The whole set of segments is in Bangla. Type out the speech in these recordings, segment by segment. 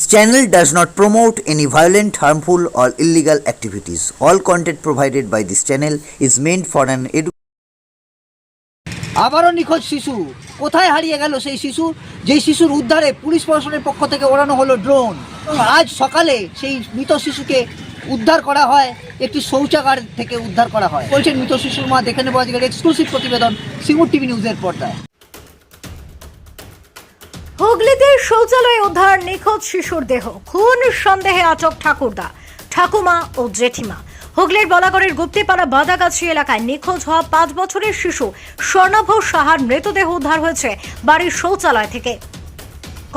This channel does not promote any violent, harmful, or illegal activities. All content provided by this channel is meant for an আবারও নিখোঁজ শিশু। কোথায় হারিয়ে গেল সেই শিশু? যেই শিশুর উদ্ধারে পুলিশ প্রশাসনের পক্ষ থেকে ওড়ানো হলো ড্রোন। আজ সকালে সেই মৃত শিশুকে উদ্ধার করা হয়। একটি শৌচাগার থেকে উদ্ধার করা হয়। বলছেন মৃত শিশুর মা দেখে নেব আজকের এক্সক্লুসিভ প্রতিবেদন সিঙ্গুর টিভি নিউজের পর্দায়। হুগলিতে শৌচালয়ে উদ্ধার নিখোঁজ শিশুর দেহ। খুন সন্দেহে আটক ঠাকুরদা, ঠাকুমা ও জেঠিমা। হুগলির বলাগড়ের গুপ্তিপাড়া বাদাগাছি এলাকায় নিখোঁজ হওয়া পাঁচ বছরের শিশু স্বর্ণাভ সাহার মৃতদেহ উদ্ধার হয়েছে বাড়ির শৌচালয় থেকে।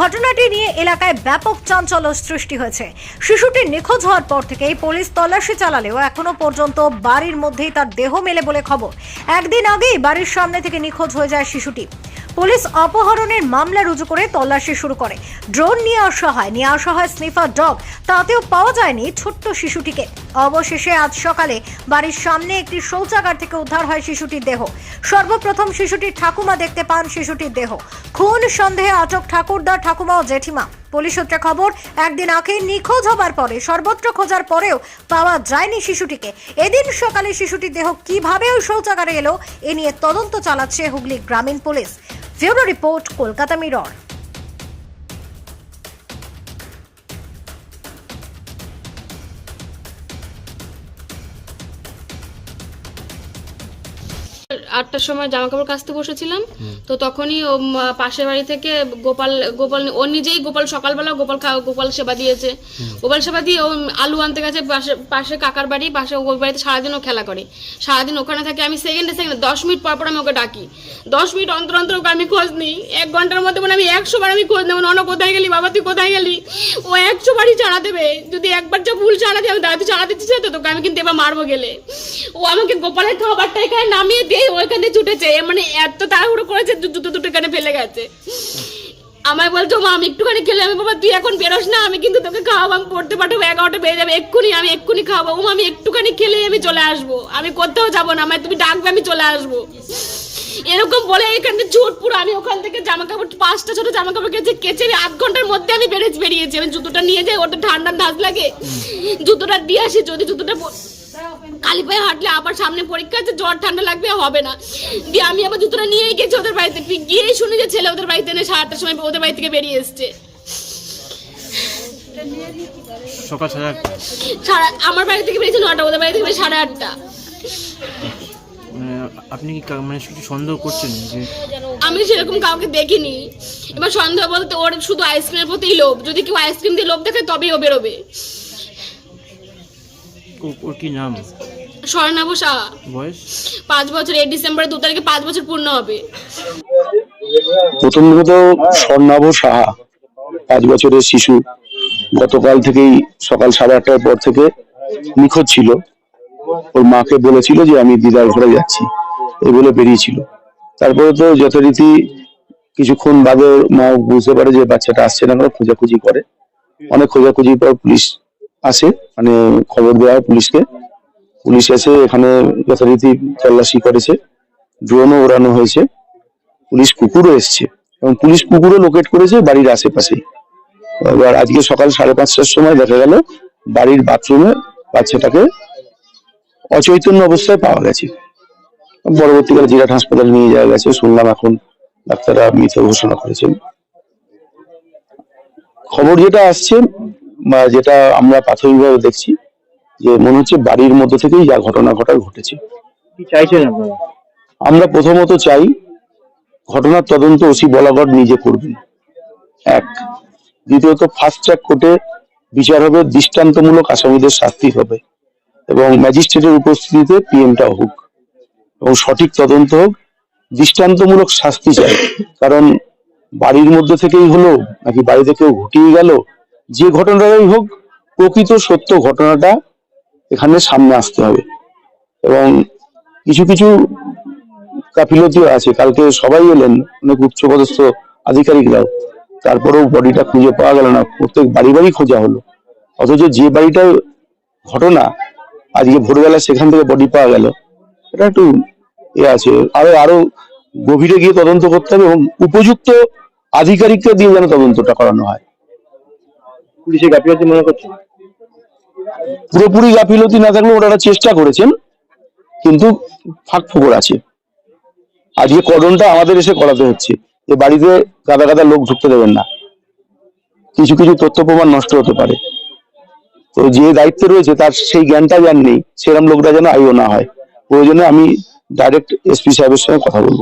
ঘটনাটি নিয়ে এলাকায় ব্যাপক চাঞ্চল্য সৃষ্টি হয়েছে। শিশুটি নিখোঁজ হওয়ার পর থেকেই পুলিশ তল্লাশি চালালেও এখনও পর্যন্ত বাড়ির মধ্যেই তার দেহ মেলে বলে খবর। একদিন আগেই বাড়ির সামনে থেকে নিখোঁজ হয়ে যায় শিশুটি। পুলিশ অপহরণের মামলা রুজু করে তল্লাশি শুরু করে। ড্রোন নিয়ে আসা হয় নিয়ে আসা হয় স্নিফার ডগ, তাতেও পাওয়া যায়নি ছোট্ট শিশুটিকে। অবশেষে আজ সকালে বাড়ির সামনে একটি শৌচাগার থেকে উদ্ধার হয় শিশুটির দেহ। সর্বপ্রথম শিশুটির ঠাকুমা দেখতে পান শিশুটির দেহ। খুন সন্দেহে আটক ঠাকুরদা, ঠাকুমা ও জেঠিমা। পুলিশ সূত্রে খবর, একদিন আগে নিখোঁজ হবার পরে, সর্বত্র খোঁজার পরেও পাওয়া যায়নি শিশুটিকে। এদিন সকালে শিশুটির দেহ কীভাবে ওই শৌচাগারে এলো, এ নিয়ে তদন্ত চালাচ্ছে হুগলি গ্রামীণ police. Bureau report Kolkata Mirror. আটটার সময় জামা কাপড় কাচতে বসেছিলাম। তো তখনই ও পাশের বাড়ি থেকে গোপাল গোপাল ও নিজেই গোপাল সকালবেলা গোপাল গোপাল সেবা দিয়েছে। গোপাল সেবা দিয়ে ও আলু আনতে গেছে পাশে পাশে কাকার বাড়ি পাশে ওই বাড়িতে সারাদিন ও খেলা করে। সারাদিন ওখানে থাকে আমি সেকেন্ডে সেকেন্ডে দশ মিনিট পর পর আমি ওকে ডাকি। দশ মিনিট অন্তর অন্তর ওকে আমি খোঁজ নিই। এক ঘণ্টার মধ্যে মানে আমি একশো বার আমি খোঁজ নেব অন্য কোথায় গেলি? বাবা তুই কোথায় গেলি? ও একশো বারই চাড়া দেবে। যদি একবার যা ভুল চাড়া দিয়ে আমি দাদা তুই চাড়া দিচ্ছিস তো? তোকে আমি কিন্তু এবার মারবো গেলে। ও আমাকে গোপালের খাবারটা এখানে নামিয়ে দিয়ে ওইখানে ছুটেছে মানে এত তাড়াহুড়ো করেছে জুতো দুটো এখানে ফেলে গেছে। আমায় বলছো, মা, আমি একটুখানি খেলে আমি বাবা তুই এখন বেরোস না, আমি কিন্তু তোকে খাওয়াবো আমি পড়তে পাঠাবো, এগারোটা বেজে যাবে, এক্ষুনি আমি, এক্ষুনি খাওয়াবো ও আমি একটুখানি খেলেই আমি চলে আসব, আমি কোথাও যাব না, আমায় তুমি ডাকবে, আমি চলে আসব। এরকম বলে এখান থেকে পুরো, আমি ওখান থেকে জামা কাপড় পাঁচটা ছোট জামা কাপড় কেচে কেচে আধ ঘণ্টার মধ্যে আমি বেরিয়ে, বেরিয়েছি। আমি জুতোটা নিয়ে যাই তো ঠান্ডা ধাস লাগে। জুতোটা দিয়ে আসি, যদি জুতোটা খালি পায়ে হাঁটলে আবার সামনে পরীক্ষা আছে জ্বর ঠান্ডা লাগবে হবে না। দিয়ে আমি আবার জুতোটা নিয়েই গেছি ওদের বাড়িতে। গিয়েই শুনি যে ছেলে ওদের বাড়িতে এনে সাড়ে সময় ওদের বাড়ি থেকে বেরিয়ে এসছে। সকাল সাড়ে আটটা। সাড়ে আমার বাড়ি থেকে বেরিয়েছে নটা ওদের বাড়ি থেকে বেরিয়ে সাড়ে আটটা। মানে আপনি কি মানে কিছু সন্দেহ করছেন যে আমি সেরকম কাউকে দেখিনি। এবার সন্দেহ বলতে ওর শুধু আইসক্রিমের প্রতিই লোভ। যদি কেউ আইসক্রিম দিয়ে লোভ দেখে তবেই ও বেরোবে। ওর কি নাম? স্বর্ণাভ সাহা বয়স? পাঁচ বছর এই ডিসেম্বরে দু তারিখে পাঁচ বছর পূর্ণ হবে। প্রথম প্রথমত স্বর্ণাভ সাহা পাঁচ বছরের শিশু। গতকাল থেকেই সকাল সাড়ে আটটার পর থেকে নিখোঁজ ছিল। ওর মাকে বলেছিল যে আমি দিদার ঘরে যাচ্ছি। এই বলে বেরিয়েছিল। তারপরে তো যথারীতি কিছুক্ষণ বাদে মা বুঝতে পারে যে বাচ্চাটা আসছে না কেন খোঁজাখুঁজি করে। অনেক খোঁজাখুঁজির পর পুলিশ আসে। মানে খবর দেওয়া হয় পুলিশকে। পুলিশ এসে এখানে যথারীতি তল্লাশি করেছে, ড্রোনও ওড়ানো হয়েছে, পুলিশ কুকুরও এসছে এবং পুলিশ কুকুরও লোকেট করেছে বাড়ির আশেপাশে। এবার আজকে সকাল সাড়ে পাঁচটার সময় দেখা গেল বাড়ির বাথরুমে বাচ্চাটাকে অচৈতন্য অবস্থায় পাওয়া গেছে। পরবর্তীকালে জিরাট হাসপাতালে নিয়ে যাওয়া গেছে, শুনলাম এখন ডাক্তাররা মৃত ঘোষণা করেছেন। খবর যেটা আসছে বা যেটা আমরা প্রাথমিকভাবে দেখছি যে মনে হচ্ছে বাড়ির মধ্যে থেকেই যা ঘটনা ঘটার ঘটেছে। কি চাইছেন আপনারা? আমরা প্রথমত চাই ঘটনার তদন্ত ওসি বলাগড় নিজে করবেন। এক। দ্বিতীয়ত ফাস্ট ট্র্যাক কোর্টে বিচার হবে দৃষ্টান্তমূলক আসামিদের শাস্তি হবে এবং ম্যাজিস্ট্রেটের উপস্থিতিতে পিএমটা হোক। এবং সঠিক তদন্ত হোক দৃষ্টান্তমূলক শাস্তি চাই। কারণ বাড়ির মধ্যে থেকেই হলো নাকি বাড়িতে কেউ ঘটিয়ে গেল যে ঘটনাটাই হোক প্রকৃত সত্য ঘটনাটা এখানে সামনে আসতে হবে। এবং কিছু কিছু গাফিলতিও আছে, কালকে সবাই এলেন, অনেক উচ্চপদস্থ আধিকারিকরাও। তারপরেও বডিটা খুঁজে পাওয়া গেল না, প্রত্যেক বাড়ি বাড়ি খোঁজা হলো। অথচ যে বাড়িটা ঘটনা আজকে ভোরবেলা সেখান থেকে বডি পাওয়া গেল, এটা একটু এ আছে। আরও আরও গভীরে গিয়ে তদন্ত করতে হবে এবং উপযুক্ত আধিকারিককে দিয়ে যেন তদন্তটা করানো হয়। পুলিশের গাফিলতি মনে করছেন? পুরোপুরি গাফিলতি না থাকলেও ওনারা চেষ্টা করেছেন, কিন্তু ফাঁক ফোকর আছে। আজকে কর্ডনটা আমাদের এসে করাতে হচ্ছে। যে বাড়িতে গাদা গাদা লোক ঢুকতে দেবেন না। কিছু কিছু তথ্য প্রমাণ নষ্ট হতে পারে। তো যে দায়িত্বে রয়েছে, তার সেই জ্ঞানটা যার নেই। সেরকম লোকটা যেন আইও না হয়। প্রয়োজনে আমি ডাইরেক্ট এসপি সাহেবের সঙ্গে কথা বলব।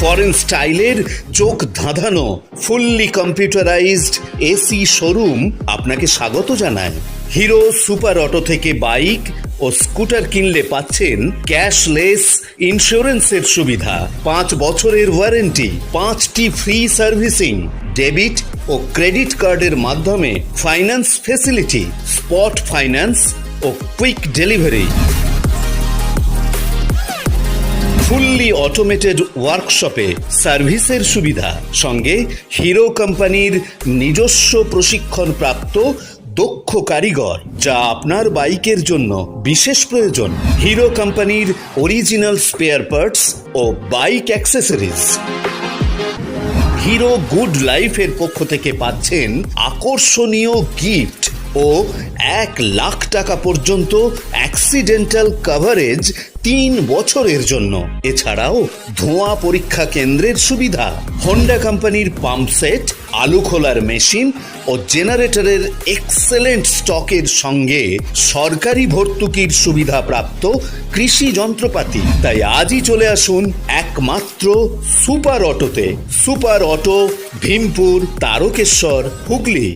ফরেন স্টাইলের চোখ ধাঁধানো ফুললি কম্পিউটারাইজড এসি শোরুম আপনাকে স্বাগত জানায়। হিরো সুপার অটো থেকে বাইক ও স্কুটার কিনলে পাচ্ছেন ক্যাশলেস ইন্স্যুরেন্সের সুবিধা। পাঁচ বছরের ওয়ারেন্টি পাঁচটি ফ্রি সার্ভিসিং ডেবিট ও ক্রেডিট কার্ডের মাধ্যমে ফাইন্যান্স ফেসিলিটি স্পট ফাইন্যান্স ও কুইক ডেলিভারি ফুললি অটোমেটেড ওয়ার্কশপে সার্ভিসের সুবিধা। সঙ্গে হিরো কোম্পানির নিজস্ব প্রশিক্ষণ প্রাপ্ত দক্ষ কারিগর, যা আপনার বাইকের জন্য বিশেষ প্রয়োজন। হিরো কোম্পানির অরিজিনাল স্পেয়ার পার্টস ও বাইক অ্যাক্সেসরিজ হিরো গুড লাইফের পক্ষ থেকে পাচ্ছেন আকর্ষণীয় গিফট ও এক লাখ টাকা পর্যন্ত অ্যাক্সিডেন্টাল কভারেজ তিন বছরের জন্য। এছাড়াও ধোঁয়া পরীক্ষা কেন্দ্রের সুবিধা। হন্ডা কোম্পানির পাম্প সেট আলু খোলার মেশিন ও জেনারেটরের এক্সেলেন্ট স্টকের সঙ্গে সরকারি ভর্তুকির সুবিধা প্রাপ্ত কৃষি যন্ত্রপাতি। তাই আজই চলে আসুন একমাত্র সুপার অটোতে। Super auto, Bhimpur, Tarakeswar, Hooghly.